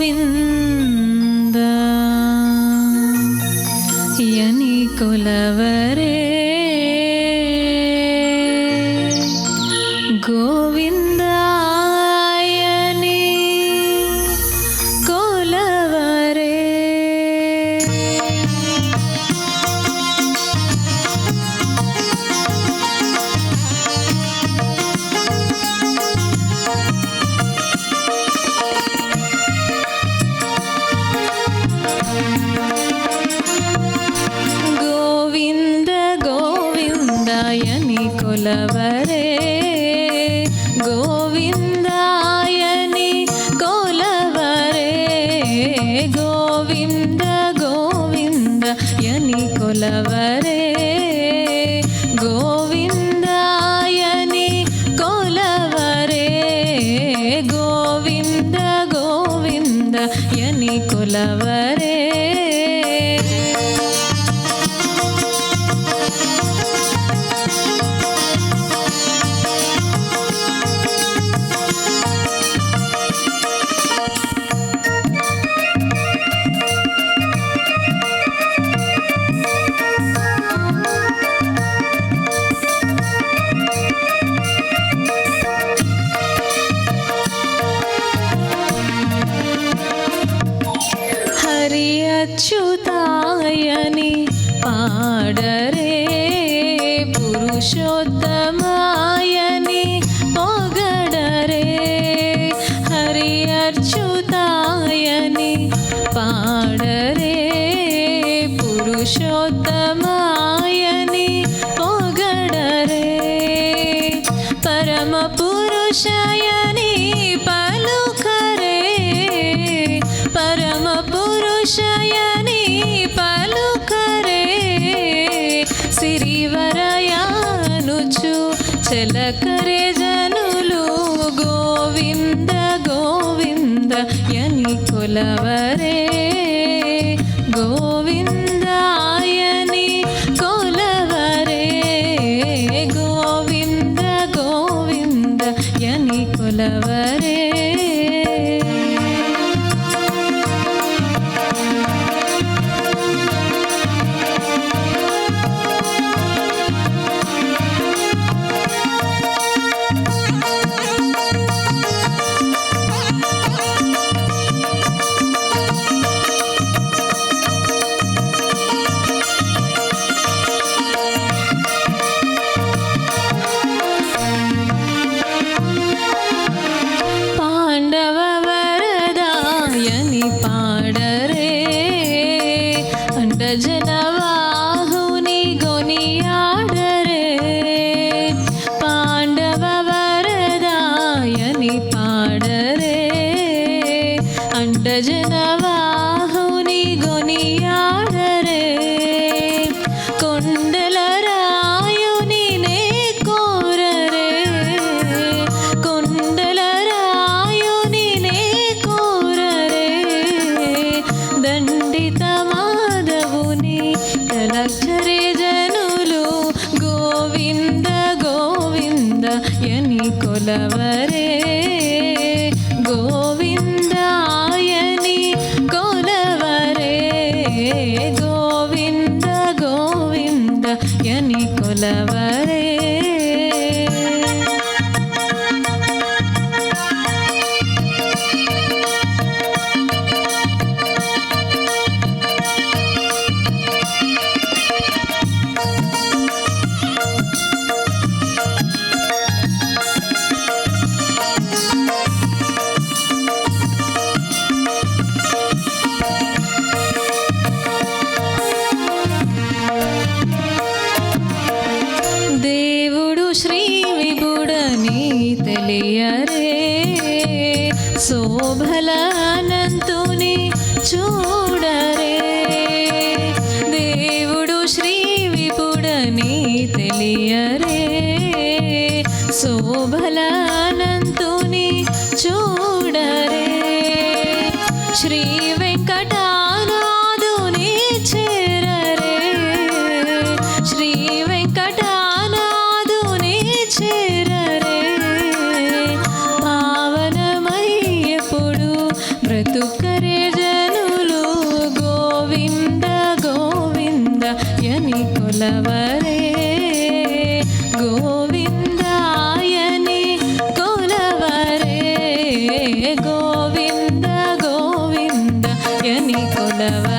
ಗೋವಿಂದ ಯನಿ ಕುಲವರೇ ಗೋವಿಂದ కొలవరే. గోవిందాయని కొలవరే. గోవింద గోవింద యని కొలవరే. గోవిందాయని కొలవరే. గోవింద గోవింద యని కొలవరే. పాడరే పురుషోత్తమాయని పొగడరే హరి అచ్యుతాయని పాడరే పురుషోత్తమాయని పొగడరే పరమ పురుషయని పలుకరే. పరమ పురుషయని ప గోవింద యని కొలవరే. గోవిందాయని కొలవరే. గోవింద గోవింద యని યની પાડરે અંડજનવાહુની ગોનિયાડરે પાંડવ વરદાયની પાડરે અંડજનવા మాధవుని కలక్షరే జనులు. గోవింద గోవింద ఎని కొలవరే శోభలానంతుని చూడరే. దేవుడు శ్రీ విపుడని తెలియరే. శోభలానంతుని చూడరే. శ్రీ వెంకటానాదుని చేరరే. శ్రీ వెంకట కొలవరే గోవిందాయని కొలవరే. గోవింద గోవిందయని కొలవరే